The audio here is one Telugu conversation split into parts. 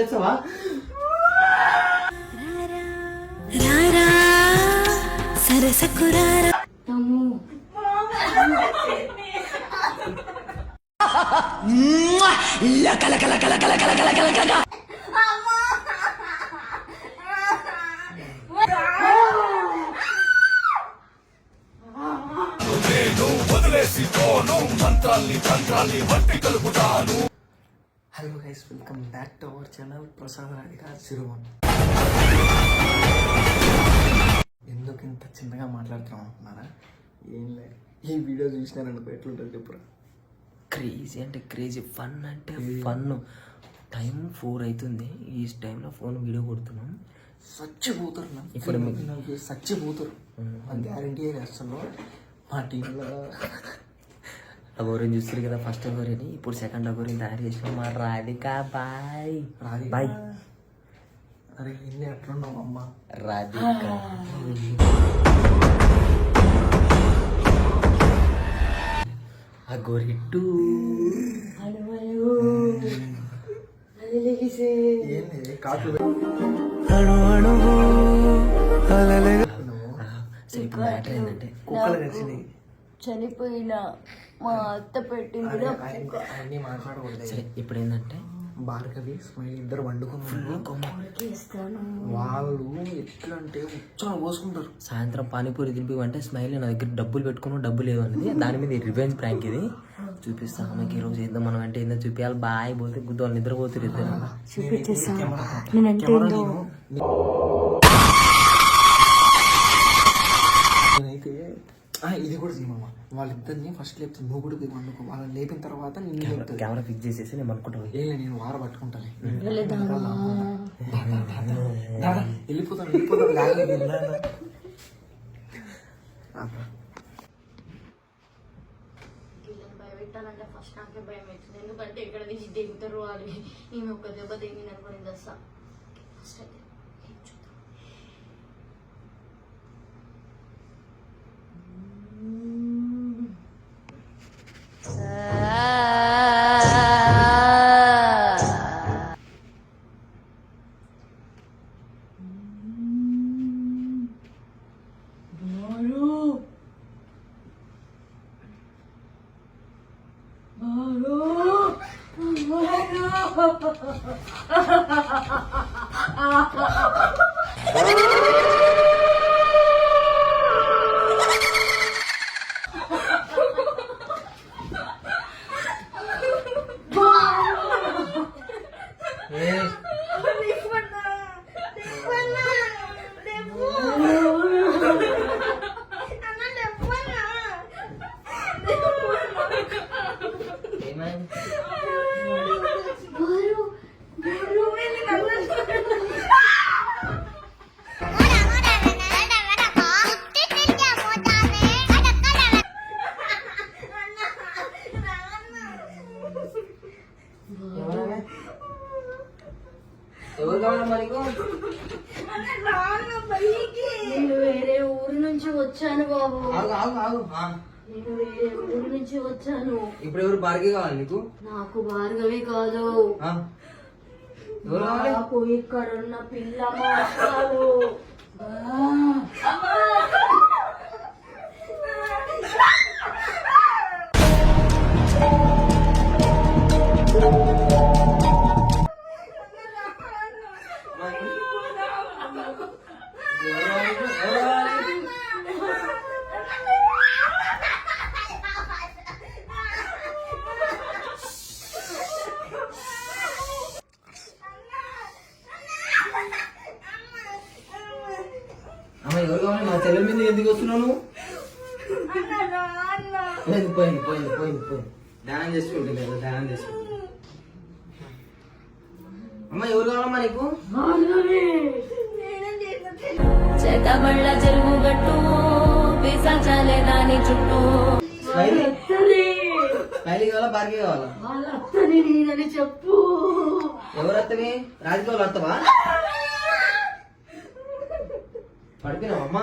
ರೇಸವಾ ಸರಸಕುರಾರ ಲಕ ಲಕ ಲಕ ಲಕ ಲಕ ಲಕ ಲಕ ಲಕ back to our channel Prasad Radhika సిరువన్ ఎందుకు ఇంత చిన్నగా మాట్లాడుతున్నాం అనుకున్నారా ఏం లేదు ఈ వీడియో చూసినారనుకో ఎట్లుంటుంది చెప్పురా. క్రేజీ అంటే క్రేజీ ఫన్ అంటే ఫన్ టైం ఫోర్ అవుతుంది. ఈ టైంలో ఫోన్ వీడియో కొడుతున్నాం. చచ్చిపోతారు నా ఇప్పుడు చచ్చిపోతారు అది గ్యారంటీ చేస్తున్నాం మా టీంలో అగోరిని చూస్తారు కదా ఫస్ట్ అగోరిని ఇప్పుడు సెకండ్ అగోరిని తయారు చేసిన. మా రాధిక బాయ్. రాధిక? బాయ్. అరే ఇన్ని ఎట్లున్నావు అమ్మ? రాధిక. అగోరి టూ ఏంది? కాట్లు సరే ఇప్పుడు మ్యాటర్ ఏంటంటే కుక్కలు కలిసినాయి చనిపోయిన మా అత్త పెట్టింది అన్నీ మాట్లాడకూడదు. ఇప్పుడు ఏంటంటే భార్గవి స్మైల్ ఇద్దరు వండుకున్నారు ఇస్తాను వాళ్ళు ఎట్లా అంటే ఉచ్చాన పోసుకుంటారు. సాయంత్రం పానీపూరి తినిపివంటే స్మైల్ నా దగ్గర డబ్బులు పెట్టుకుని డబ్బులు లేవు అనేది దాని మీద రివెంజ్ ప్రాంక్ ఇది. చూపిస్తా అమ్మకి ఈ రోజు ఏందో మనం అంటే ఏందో చూపించాలి బాయ్ పోతే గుద్దు వాళ్ళు నిద్రపోతారు ఇద్దరు. చూపించేసా నేనంటే ఏందో నేనైతే ఆ, ఇది కూడా చేయమమ్మ వాళ్ళిద్దరిని ఫస్ట్ లేపుతుంది నువ్వు కూడా పోయి వండుకో. వాళ్ళని లేపిన తర్వాత నేను కెమెరా ఫిక్స్ చేసేసి నేను అనుకుంటా ఏ నేను వార పట్టుకుంటాను వెళ్ళిపోతాను వెళ్ళిపోతాను ఫస్ట్ నాకే భయం అవుతుంది. ఎందుకంటే ఇక్కడ నుంచి దిగుతారు అది ఈమె ఒక దెబ్బ దిగింది అనుకుని తెస్తా ఫస్ట్ అయితే. Oh, నేను వేరే ఊరు నుంచి వచ్చాను బాబు. ఆగు ఆగు ఆగు. ఆ, నేను వేరే ఊరు నుంచి వచ్చాను. ఇప్పుడు ఎవరు బార్గే కావాలి నీకు? నాకు భార్గవి కాదు. ఆ, ఎవరు కావాలి? నాకు ఇక్కడ ఉన్న పిల్ల మాస్టారు ఎందుకు వస్తున్నావు నువ్వు? పోయింది పోయింది పోయింది పోయింది పోయింది. ధ్యానం చేసుకుంటుంది కదా ధ్యానం చేసుకుంటుంది అమ్మ ఎవరు కావాలమ్మా నీకు? చేతబళ్ళ చెరువు గట్టు పిసాచాలే దాని చుట్టూ. స్మైలీ? కావాలా బార్గే కావాలా? వాళ్ళ అత్తని నేనని చెప్పు. ఎవరు అత్తవి రాజకీయ వాళ్ళు అత్తవా పడిపోయినావా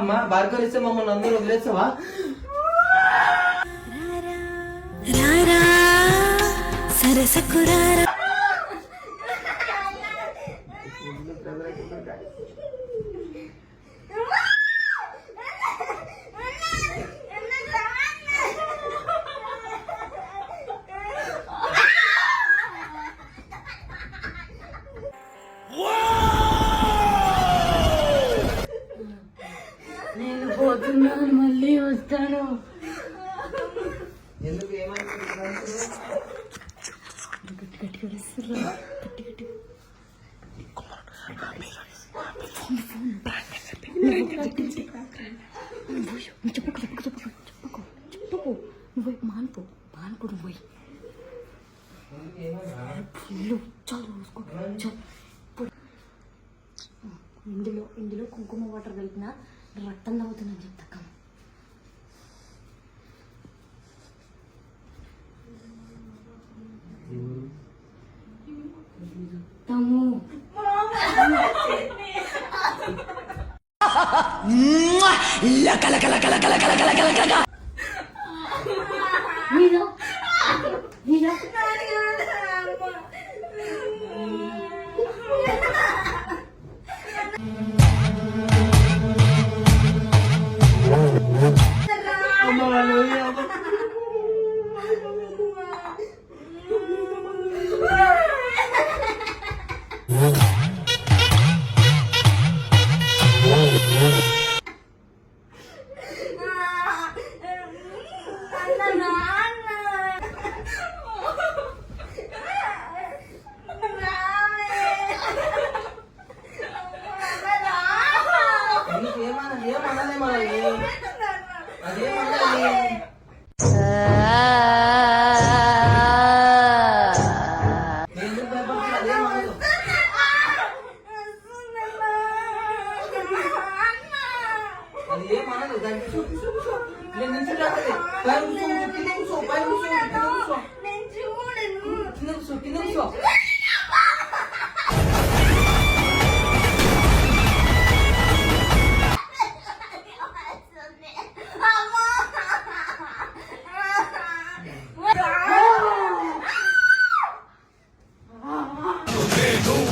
కావాలమ్మా భార్గవి ఇస్తే మమ్మల్ని అందరూ వదిలేస్తావా? రారా పోతున్నాను మళ్ళీ వస్తాను. ఎందుకు ఏమైంది చెప్పుకో నువ్వు మానుకో మానుకో నువ్వు ఫుల్ చాలు చూసుకో చాలు ఇప్పుడు ఇందులో ఇందులో కుంకుమ వాటర్ కలిపిన రక్తం తాగుతుందని చెప్తాక ラカラカラカラカラカラカラカラカラ。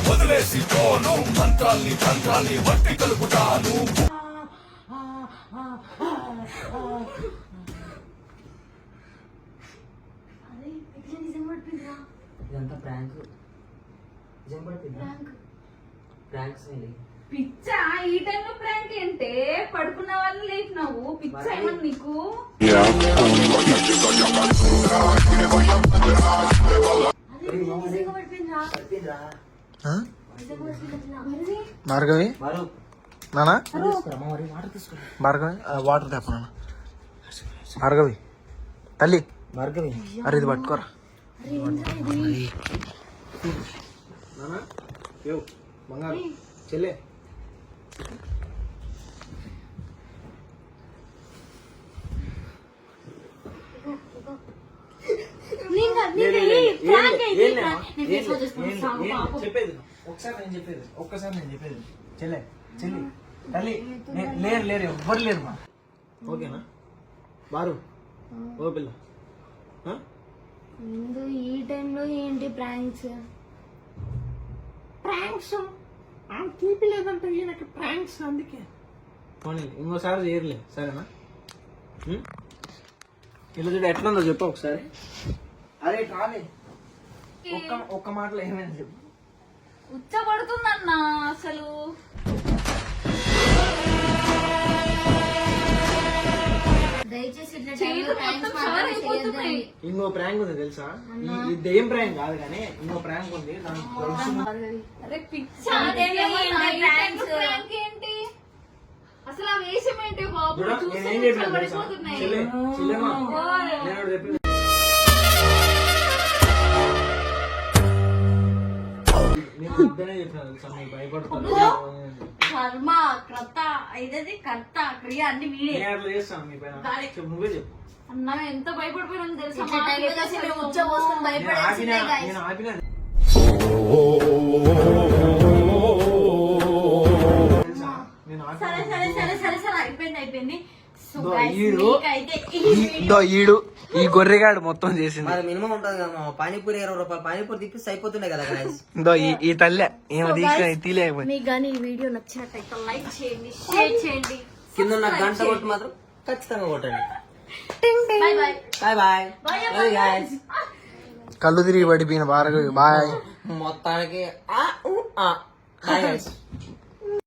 వదిలేసి పోను మంత్రాల్ని తంత్రాల్ని వట్టి కలుపుతాను. ఇదంతా ప్రాంక్. నిజం పడుతుందా ప్రాంక్. ప్రాంక్స్ వెళ్ళి పిచ్చా ఈ టైంలో ప్రాంక్ ఏంటే? పడుకున్న వాళ్ళు లేపినావు పిచ్చ ఏమన్నా నీకు? భార్గవి? నానా? భార్గవి? వాటర్ తేప నాన్న. భార్గవి? తల్లి? భార్గవి. అరే ఇది పట్టుకోరా. బంగారు చెల్లె చెప్పేది ఒకసారి నేను చెప్పేది ఒక్కసారి నేను చెప్పేది చెల్లె చెల్లి తల్లి లేరు లేరు ఎవ్వరు లేరు మా ఓకేనా? బారు. ఓ పిల్ల. ఆ? ముందు ఈ టైంలో ఏంటి ప్రాంక్స్? ప్రాంక్స్? ఆమె తీపి లేదంటే ఈయనకి ప్రాంక్స్ అందుకే. పోనీ ఇంకోసారి చేయర్లే సరేనా? ఇలా చూడు ఎట్లుందో చెప్పు ఒకసారి. అరే రాలే ఒక్క ఒక్క మాటలో ఏమైనా చెప్పు. ఉచ్చబడుతుందన్నా అసలు. ఇంకో ప్రాంక్ ఉంది తెలుసా? ఈ దెయ్యం ప్రాంక్ కాదు కానీ ఇంకో ప్రాంక్ ఉంది. అసలు ఆ వేషం ఏంటి బాబు? కర్మ క్రత ఇదది? కర్త క్రియ అన్ని అన్న ఎంత భయపడిపోయినా తెలుసా? భయపడే సరే సరే సరే సరే సరే అయిపోయింది అయిపోయింది. ఈడు. ఈ గొర్రెగాడు మొత్తం చేసింది. మరి మినిమం ఉంటుంది కదా మామ. పానీపూరి ఇరవై రూపాయలు. పానీపూరి తిప్పిస్తే అయిపోతుండే కదా guys. దో ఈ ఈ తల్లె. ఏమో తీసుకుని తీలేకపోయింది మీకు కానీ ఈ వీడియో నచ్చినట్టయితే లైక్ చేయండి షేర్ చేయండి కింద ఉన్న గంట కొట్టి మాత్రం ఖచ్చితంగా కొట్టండి. Bye bye bye bye Bye, guys కళ్ళు తిరిగి పడిపోయిన భార్గవి బాయ్ మొత్తానికి ఆ, ఆ.